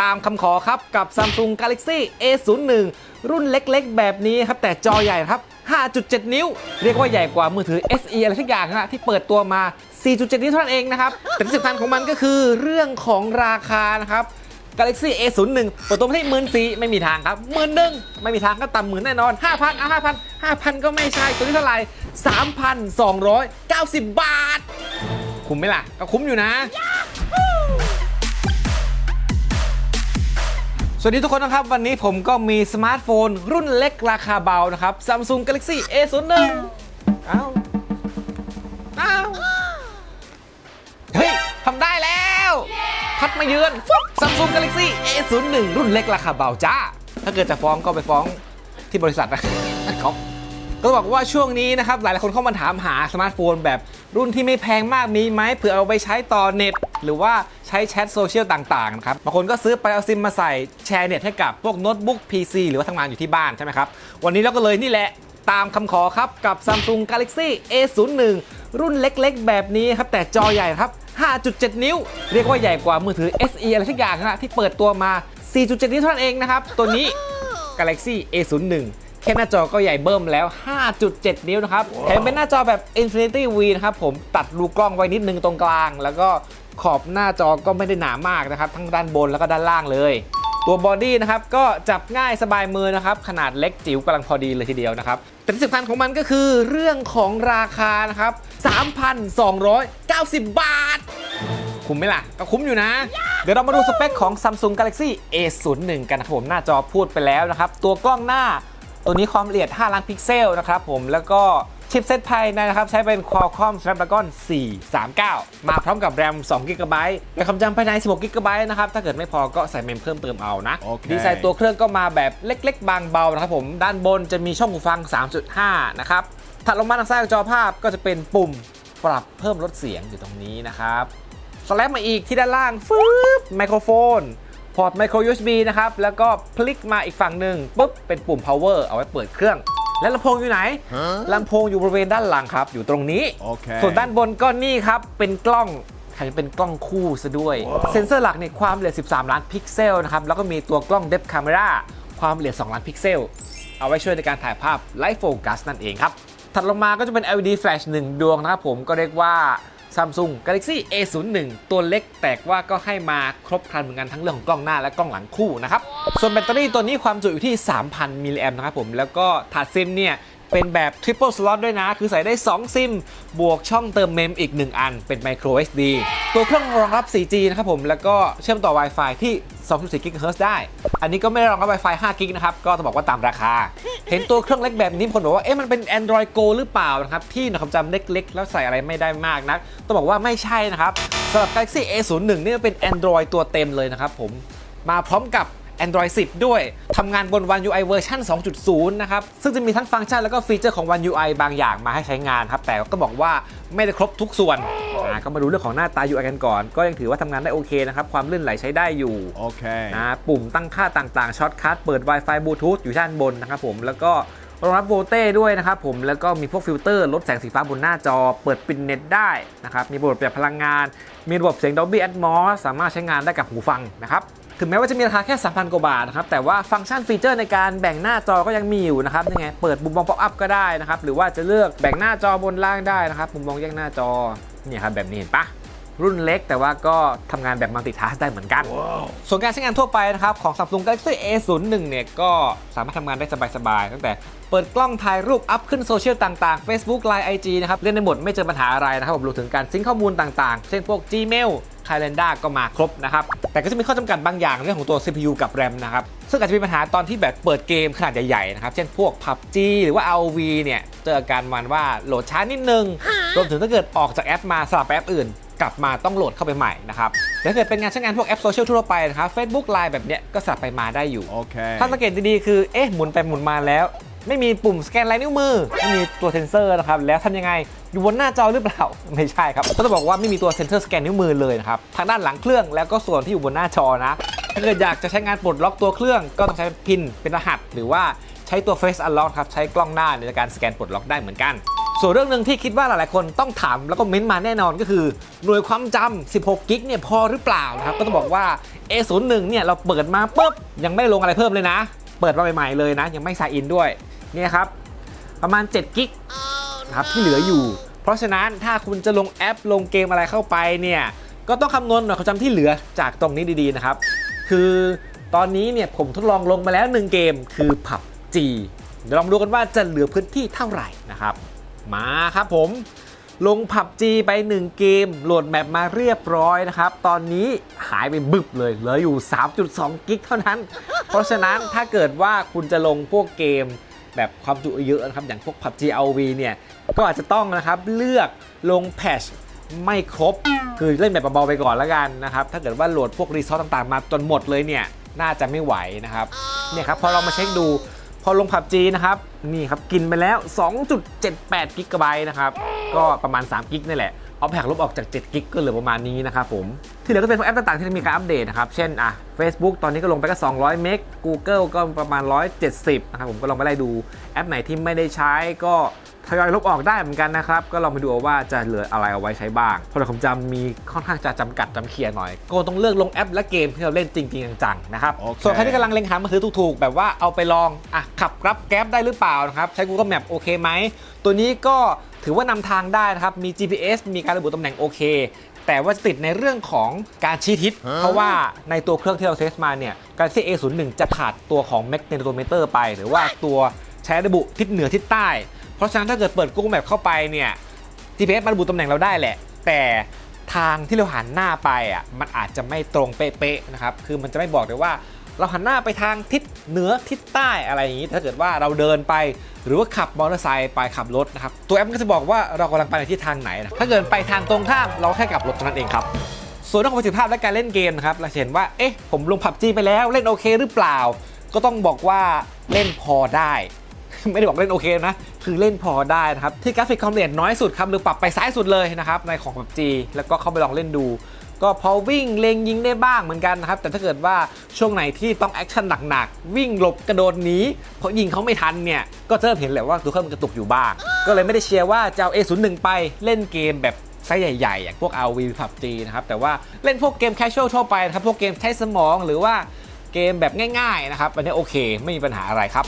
ตามคำขอครับกับ Samsung Galaxy A01 รุ่นเล็กๆ แบบนี้ครับ แต่จอใหญ่ครับ 5.7 นิ้ว เรียกว่าใหญ่กว่ามือถือ SE อะไรทุกอย่างนะที่เปิดตัวมา 4.7 นิ้วเท่านั้นเองนะครับ แต่ที่สำคัญของมันก็คือเรื่องของราคานะครับ Galaxy A01 เปิดตัวมาที่หมื่นสี่ไม่มีทางครับหมื่นหนึ่งไม่มีทางก็ต่ำหมื่นแน่นอน 5,000อะ5,000 5,000 ก็ไม่ใช่ตัวนี้เท่าไหร่3,290 บาท คุ้มไหมล่ะ ก็คุ้มอยู่นะ วัสดีทุกคนนะครับ วันนี้ผมก็มีสมาร์ทโฟน รุ่นเล็กราคาเบานะครับ Samsung Galaxy A01 อ้าวอ้าวเฮ้ยทำได้แล้ว พัดมาเยือน Samsung Galaxy A01 รุ่นเล็กราคาเบาจ้า ถ้าเกิดจะฟ้องก็ไปฟ้องที่บริษัทนะเขา ก็บอกว่าช่วงนี้นะครับหลายๆคนเข้ามาถามหาสมาร์ทโฟนแบบรุ่นที่ไม่แพงมากมีไหมเผื่อเอาไปใช้ต่อเน็ต หรือว่าใช้แชทโซเชียลต่างๆนะครับบางคนก็ซื้อไปเอาซิมมาใส่แชร์เน็ตให้กับพวกโน้ตบุ๊ก PC หรือว่าทำงานอยู่ที่บ้านใช่ไหมครับวันนี้เราก็เลยนี่แหละตามคำขอครับกับ Samsung Galaxy A01 รุ่นเล็กๆ แบบนี้ครับแต่จอใหญ่ครับ 5.7 นิ้ว เรียกว่าใหญ่กว่ามือถือ SE อะไรทุกอย่างนะที่เปิดตัวมา 4.7 นิ้วเท่านั้นเองนะครับ ตัวนี้ Galaxy A01 แค่หน้าจอก็ใหญ่เบิ่มแล้ว 5.7 นิ้วนะครับ แถมเป็นหน้าจอแบบ Infinity V นะครับ ผมตัดรูกล้องไว้นิดนึงตรงกลาง แล้วก็ขอบหน้าจอก็ไม่ได้หนามากนะครับ ทั้งด้านบนแล้วก็ด้านล่างเลย ตัวบอดี้นะครับ ก็จับง่ายสบายมือนะครับ ขนาดเล็กจิ๋วกำลังพอดีเลยทีเดียวนะครับ แต่ที่สำคัญของมันก็คือเรื่องของราคานะครับ 3,290 บาท คุ้มไหมล่ะ ก็คุ้มอยู่นะเดี๋ยวเรามาดูสเปคของ Samsung Galaxy A01 กันนะครับผมหน้าจอพูดไปแล้วนะครับ ตัวกล้องหน้า ตัวนี้ความละเอียด 5 ล้านพิกเซลนะครับผมแล้วก็ชิปเซตภายในนะครับใช้เป็น Qualcomm Snapdragon 439 มาพร้อมกับ RAM 2 g b และความจำภายใน 16 g b นะครับ ถ้าเกิดไม่พอก็ใส่เมมเพิ่มเติมเอานะโอเคดีไซน์ตัวเครื่องก็มาแบบเล็ก ๆ บางเบานะครับผม ด้านบนจะมีช่องหูฟัง 3.5 นะครับ ถัดลงมาทางซ้ายของจอภาพก็จะเป็นปุ่มปรับเพิ่มลดเสียงอยู่ตรงนี้นะครับสแลปมาอีกที่ด้านล่างฟึบไมโครโฟน พอร์ตไมโคร USB นะครับ แล้วก็พลิกมาอีกฝั่งหนึ่งปุ๊บ เป็นปุ่ม power เอาไว้เปิดเครื่อง และลำโพงอยู่ไหน ลำโพงอยู่บริเวณด้านหลังครับ อยู่ตรงนี้โอเคส่วนด้านบนก็นี่ครับ เป็นกล้องแถมเป็นกล้องคู่ซะด้วย เซ็นเซอร์หลักในยความละเอียด 13 ล้านพิกเซลนะครับ แล้วก็มีตัวกล้อง depth camera ความละเอียด 2 ล้านพิกเซล เอาไว้ช่วยในการถ่ายภาพ Light Focus นั่นเองครับ ถัดลงมาก็จะเป็น LED flash 1 ดวงนะครับผม ก็เรียกว่า Samsung Galaxy A01 ตัวเล็กแต่ว่าก็ให้มาครบครันเหมือนกันทั้งเรื่องของกล้องหน้าและกล้องหลังคู่นะครับ ส่วนแบตเตอรี่ตัวนี้ความจุอยู่ที่ 3,000 มิลลิแอมป์นะครับผม แล้วก็ถาดซิมเนี่ยเป็นแบบ Triple Slot ด้วยนะ คือใส่ได้ 2 ซิม บวกช่องเติมเมมอีก 1 อัน เป็น Micro SD ตัวเครื่องรองรับ 4G นะครับผม แล้วก็เชื่อมต่อ Wi-Fi ที่ 2.4 GHz ได้ อันนี้ก็ไม่ได้รองรับ Wi-Fi 5 g นะครับ ก็ต้องบอกว่าตามราคา เห็นตัวเครื่องเล็กแบบนี้คนบอกว่าเอ๊ะมันเป็น Android Go หรือเปล่านะครับที่หน่วยความจำเล็กๆ แล้วใส่อะไรไม่ได้มากนักต้องบอกว่าไม่ใช่นะครับสำหรับ Galaxy A01 นี่เป็น Android ตัวเต็มเลยนะครับผมมาพร้อมกับ Android 10 ด้วย ทำงานบน One UI เวอร์ชัน2.0 นะครับ ซึ่งจะมีทั้งฟังก์ชันแล้วก็ฟีเจอร์ของ One UI บางอย่างมาให้ใช้งานครับ แต่ก็บอกว่าไม่ได้ครบทุกส่วน อ่าก็มาดูเรื่องของหน้าตา UI กันก่อน ก็ยังถือว่าทำงานได้โอเคนะครับ ความลื่นไหลใช้ได้อยู่โอเคนะปุ่มตั้งค่าต่างๆช็อตคัทเปิด Wi-Fi Bluetooth อยู่ด้านบนนะครับผมแล้วก็รองรับโวลเต้ด้วยนะครับผมแล้วก็มีพวกฟิลเตอร์ลดแสงสีฟ้าบนหน้าจอ เปิดปิดเน็ตได้นะครับมีระบบประหยัดพลังงาน มีระบบเสียง Dolby Atmos สามารถใช้งานได้กับหูฟังนะครับถึงแม้ว่าจะมีราคาแค่ 3,000 กว่าบาทนะครับ แต่ว่าฟังก์ชันฟีเจอร์ในการแบ่งหน้าจอก็ยังมีอยู่นะครับยังไง เปิดมุมมองป๊อปอัพก็ได้นะครับ หรือว่าจะเลือกแบ่งหน้าจอบนล่างได้นะครับ มุมมองแยกหน้าจอ เนี่ยครับแบบนี้เห็นปะรุ่นเล็กแต่ว่าก็ทำงานแบบมัลติทัสได้เหมือนกัน ส่วนการใช้งานทั่วไปนะครับ ของ Samsung Galaxy A01 เนี่ยก็สามารถทำงานได้สบายๆตั้งแต่เปิดกล้องถ่ายรูปอัพขึ้นโซเชียลต่างๆ Facebook Line IG นะครับ เล่นได้หมดไม่เจอปัญหาอะไรนะครับผมรวมถึงการซิงค์ข้อมูลต่างๆ เช่นพวก Gmail Calendar ก็มาครบนะครับ แต่ก็จะมีข้อจำกัดบางอย่างเรื่องของตัว CPU กับ RAM นะครับ ซึ่งอาจจะมีปัญหาตอนที่แบบเปิดเกมขนาดใหญ่ๆนะครับ เช่นพวก PUBG หรือว่า ROV เนี่ย เจออาการมันว่าโหลดช้านิดนึง รวมถึงถ้าเกิดออกจากแอปมาสลับไปแอปอื่น กลับมาต้องโหลดเข้าไปใหม่นะครับแต่ถ้าเกิดเป็นงานใช้งานพวกแอปโซเชียลทั่วไปนะครับ Facebook Line แบบเนี้ยก็สลับไปมาได้อยู่โอเคถ้าสังเกตดีๆคือ เอ๊ะหมุนไปหมุนมาแล้ว ไม่มีปุ่มสแกนลายนิ้วมือ ไม่มีตัวเซ็นเซอร์นะครับ แล้วทำยังไง อยู่บนหน้าจอหรือเปล่า ไม่ใช่ครับ ก็ต้องบอกว่าไม่มีตัวเซ็นเซอร์สแกนนิ้วมือเลยนะครับ ทางด้านหลังเครื่องแล้วก็ส่วนที่อยู่บนหน้าจอนะ ถ้าเกิดอยากจะใช้งานปลดล็อกตัวเครื่อง ก็ต้องใช้พินเป็นรหัสหรือว่า ใช้ตัว Face Unlock ครับ ใช้กล้องหน้าในการสแกนปลดล็อกได้เหมือนกัน ส่วนเรื่องหนึ่งที่คิดว่าหลายๆคนต้องถามแล้วก็เม้นต์มาแน่นอนก็คือ หน่วยความจำ 16 กิกเนี่ยพอหรือเปล่านะครับ ก็ต้องบอกว่า A01 เนี่ยเราเปิดมาปุ๊บยังไม่ลงอะไรเพิ่มเลยนะ เปิดมาใหม่ๆเลยนะ ยังไม่ใส่อินด้วยเนี่ยครับประมาณ 7 กิกนะครับที่เหลืออยู่ เพราะฉะนั้นถ้าคุณจะลงแอปลงเกมอะไรเข้าไปเนี่ยก็ต้องคำนวณหน่วยความจำที่เหลือจากตรงนี้ดีๆนะครับ คือตอนนี้เนี่ยผมทดลองลงมาแล้ว 1 เกมคือ PUBG เดี๋ยวลองดูกันว่าจะเหลือพื้นที่เท่าไหร่นะครับ มาครับผม ลง PUBG ไป 1 เกม โหลดแมปมาเรียบร้อยนะครับ ตอนนี้หายไปบึบเลยเหลืออยู่ 3.2 กิกเท่านั้น เพราะฉะนั้นถ้าเกิดว่าคุณจะลงพวกเกมแบบความจุเยอะนะครับอย่างพวก PUBG RV เนี่ย ก็อาจจะต้องนะครับเลือกลงแพชไม่ครบ คือเล่นแบบเบาๆไปก่อนแล้วกันนะครับ ถ้าเกิดว่าโหลดพวกรีซอสต่างๆ มาจนหมดเลยเนี่ย น่าจะไม่ไหวนะครับเนี่ยครับพอเรามาเช็คดู อลงผับจีนะครับ นี่ครับ กินไปแล้ว 2.78กิกะไบต์นะครับ ก็ประมาณ3กิกนี่แหละ เอาแผกลบออกจาก7กิกก็เหลือประมาณนี้นะครับผมที่เหลือก็เป็นพวกแอปต่างๆที่มีการอัปเดตนะครับ เช่นอะ Facebook ตอนนี้ก็ลงไปก็ 200 เมก Google ก็ประมาณ 170 นะครับผมก็ลองไปไล่ดูแอปไหนที่ไม่ได้ใช้ก็ทยอยลบออกได้เหมือนกันนะครับ ก็ลองไปดูเอาว่าจะเหลืออะไรเอาไว้ใช้บ้าง เพราะผมจำมีค่อนข้างจะจำกัดจำเคียร์หน่อย ก็ต้องเลือกลงแอปและเกมที่เราเล่นจริงๆจังๆนะครับโอเคส่วนใครที่กำลังเล็งหามือถือถูกๆ แบบว่าเอาไปลองอะขับรับแก๊ปได้หรือเปล่านะครับ ใช้ Google Map โอเคไหม ตัวนี้ก็ ถือว่านำทางได้นะครับ มี GPS มีการระบุตำแหน่งโอเค แต่ว่าจะติดในเรื่องของการชี้ทิศ เพราะว่าในตัวเครื่องที่เราเทสมาเนี่ย Galaxy A01 จะขาดตัวของ Magnetometer ไป หรือว่าตัวใช้ระบุทิศเหนือทิศใต้ เพราะฉะนั้นถ้าเกิดเปิด Google Map เข้าไปเนี่ย GPS มันระบุตำแหน่งเราได้แหละ แต่ทางที่เราหันหน้าไปอะมันอาจจะไม่ตรงเป๊ะๆนะครับคือมันจะไม่บอกเลยว่า เราหันหน้าไปทางทิศเหนือทิศใต้อะไรอย่างนี้ ถ้าเกิดว่าเราเดินไป หรือว่าขับมอเตอร์ไซค์ไปขับรถนะครับ ตัวแอปก็จะบอกว่าเรากำลังไปในทิศทางไหนนะถ้าเกิดไปทางตรงข้ามเราแค่กลับรถเท่านั้นเองครับส่วนเรื่องของประสิทธิภาพและการเล่นเกมนะครับเราเห็นว่าเอ๊ะผมลงผับจีไปแล้วเล่นโอเคหรือเปล่า ก็ต้องบอกว่าเล่นพอได้ ไม่ได้บอกเล่นโอเคนะคือเล่นพอได้นะครับที่กราฟิกคอมเรทน้อยสุดครับหรือปรับไปซ้ายสุดเลยนะครับในของ PUBG แล้วก็เข้าไปลองเล่นดู ก็พอวิ่งเลงยิงได้บ้างเหมือนกันนะครับ แต่ถ้าเกิดว่าช่วงไหนที่ต้องแอคชั่นหนักๆ วิ่งหลบกระโดดหนีเพราะยิงเขาไม่ทันเนี่ย ก็เริ่มเห็นแหละว่าตัวเครื่องมันกระตุกอยู่บ้าง ก็เลยไม่ได้เชียร์ว่าจะเอา A01 ไปเล่นเกมแบบไซส์ใหญ่ๆอย่างพวก RV PUBG นะครับ แต่ว่าเล่นพวกเกมแคชชวลทั่วไปนะครับ พวกเกมใช้สมองหรือว่าเกมแบบง่ายๆนะครับ อันนี้โอเค ไม่มีปัญหาอะไรครับ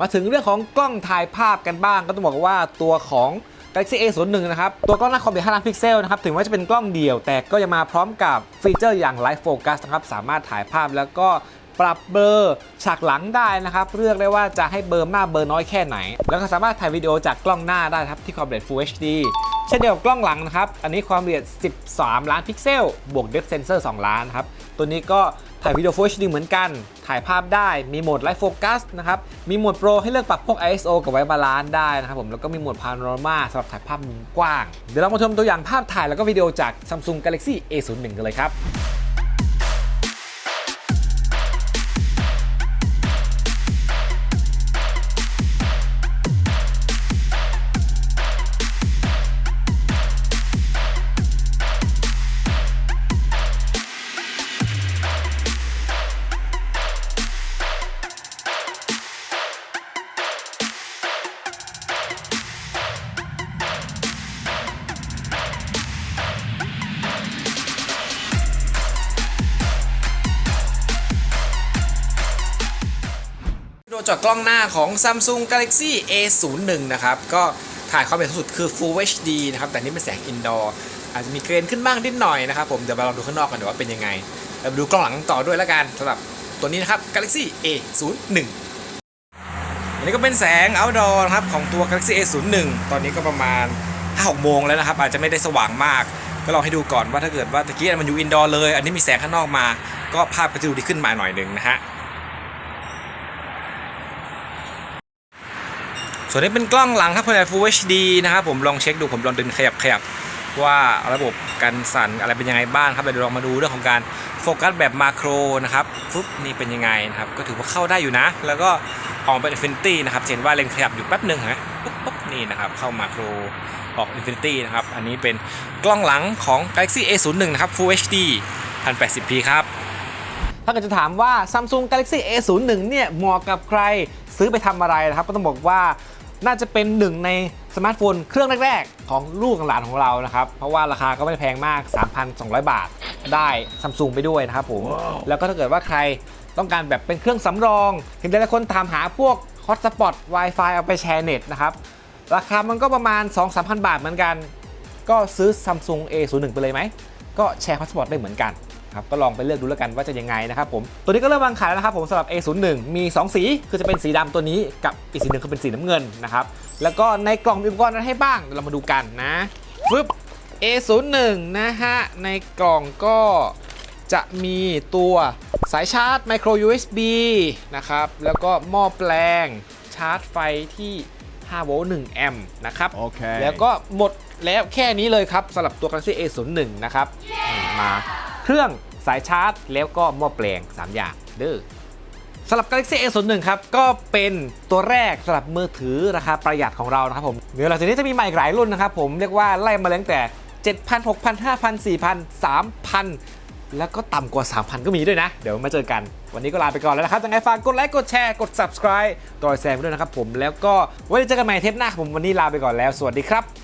มาถึงเรื่องของกล้องถ่ายภาพกันบ้าง ก็ต้องบอกว่าตัวของ Galaxy A01 นะครับ ตัวกล้องหน้าคอมเป็น5ล้านพิกเซลนะครับ ถึงแม้จะเป็นกล้องเดี่ยว แต่ก็ยังมาพร้อมกับฟีเจอร์อย่าง Live Focus นะครับ สามารถถ่ายภาพแล้วก็ปรับเบอร์ฉากหลังได้นะครับ เลือกได้ว่าจะให้เบอร์มากเบอร์น้อยแค่ไหน แล้วก็สามารถถ่ายวิดีโอจากกล้องหน้าได้ครับที่ความละเอียด Full HD เช่นเดียวกับกล้องหลังนะครับ อันนี้ความละเอียด 13 ล้านพิกเซล บวก Depth Sensor 2 ล้านครับ ตัวนี้ก็ ถ่ายวิดีโอ Full HD เหมือนกัน ถ่ายภาพได้ มีโหมดไลฟ์โฟกัสนะครับ มีโหมดโปรให้เลือกปรับพวก ISO กับไว้บาลานซ์ได้นะครับผม แล้วก็มีโหมดพาโนรามาสำหรับถ่ายภาพมุมกว้าง เดี๋ยวเรามาชมตัวอย่างภาพถ่ายแล้วก็วิดีโอจาก Samsung Galaxy A01 กันเลยครับ จากกล้องหน้าของ Samsung Galaxy A01 นะครับ ก็ถ่ายความเป็นสูงสุดคือ Full HD นะครับ แต่นี่เป็นแสงอินดอร์อาจจะมีเกรนขึ้นบ้างนิดหน่อยนะครับผม เดี๋ยวเราลองดูข้างนอกกันเดี๋ยวว่าเป็นยังไงเราไปดูกล้องหลังต่อด้วยแล้วกันสำหรับตัวนี้นะครับ Galaxy A01 อันนี้ก็เป็นแสง outdoor นะครับของตัว Galaxy A01 ตอนนี้ก็ประมาณ5-6โมงแล้วนะครับ อาจจะไม่ได้สว่างมากก็ลองให้ดูก่อนว่าถ้าเกิดว่าตะกี้มันอยู่อินดอร์เลย อันนี้มีแสงข้างนอกมา ก็ภาพก็จะดูดีขึ้นมาหน่อยหนึ่งนะฮะ ส่วนนี้เป็นกล้องหลังครับขนาด Full HD นะครับผมลองเช็คดูผมลองดึงขยับขยับว่าระบบกันสั่นอะไรเป็นยังไงบ้างครับเดี๋ยวลองมาดูเรื่องของการโฟกัสแบบมาโครนะครับฟึบนี่เป็นยังไงนะครับก็ถือว่าเข้าได้อยู่นะ แล้วก็ออกเป็น Infinity นะครับเห็นว่าเลนขยับอยู่แป๊บหนึ่งฮะปุ๊บปุ๊บนี่นะครับเข้ามาโครออก Infinity นะครับอันนี้เป็นกล้องหลังของ Galaxy A01 นะครับ Full HD 1080p ครับถ้าเกิดจะถามว่า Samsung Galaxy A01 เนี่ยเหมาะกับใครซื้อไปทำอะไรนะครับ ก็ต้องบอกว่า น่าจะเป็นหนึ่งในสมาร์ทโฟนเครื่องแรก ๆ ของลูกหลานของเรานะครับ เพราะว่าราคาก็ไม่ได้แพงมาก 3,200 บาท ได้ซัมซุงไปด้วยนะครับผมแล้วก็ถ้าเกิดว่าใครต้องการแบบเป็นเครื่องสำรอง เห็นหลายๆคนถามหาพวกฮอตสปอต Wi-Fi เอาไปแชร์เน็ตนะครับ ราคามันก็ประมาณ 2-3,000 บาทเหมือนกัน ก็ซื้อ Samsung A01 ไปเลยไหม ก็แชร์ฮอตสปอตได้เหมือนกัน ครับก็ลองไปเลือกดูแล้วกันว่าจะยังไงนะครับผมตัวนี้ก็เริ่มวางขายแล้วนะครับผมสำหรับ A01 มี 2 สีคือจะเป็นสีดำตัวนี้กับอีกสีหนึ่งคือเป็นสีน้ำเงินนะครับแล้วก็ในกล่องมีอุปกรณ์อะไรให้บ้างเดี๋ยวเรามาดูกันนะฟึบ A01 นะฮะในกล่องก็จะมีตัวสายชาร์จ micro USB นะครับแล้วก็หม้อแปลงชาร์จไฟที่5โวลต์1แอมป์นะครับโอเคแล้วก็หมดแล้วแค่นี้เลยครับสำหรับตัว Galaxy A01 นะครับมา เครื่องสายชาร์จ แล้วก็หม้อแปลง 3 อย่างเด้อสำหรับ Galaxy A01 ครับ ก็เป็นตัวแรกสำหรับมือถือราคาประหยัดของเรานะครับผมเดี๋ยวหลังจากนี้จะมีใหม่หลายรุ่นนะครับผมเรียกว่าไล่มาตั้งแต่ 7,000 6,000 5,000 4,000 3,000 แล้วก็ต่ำกว่า 3,000 ก็มีด้วยนะ เดี๋ยวมาเจอกัน วันนี้ก็ลาไปก่อนแล้วนะครับยังไงฝากกดไลค์กดแชร์กด subscribe กดแซมด้วยนะครับผมแล้วก็ไว้เจอกันใหม่เทปหน้าผมวันนี้ลาไปก่อนแล้ว สวัสดีครับ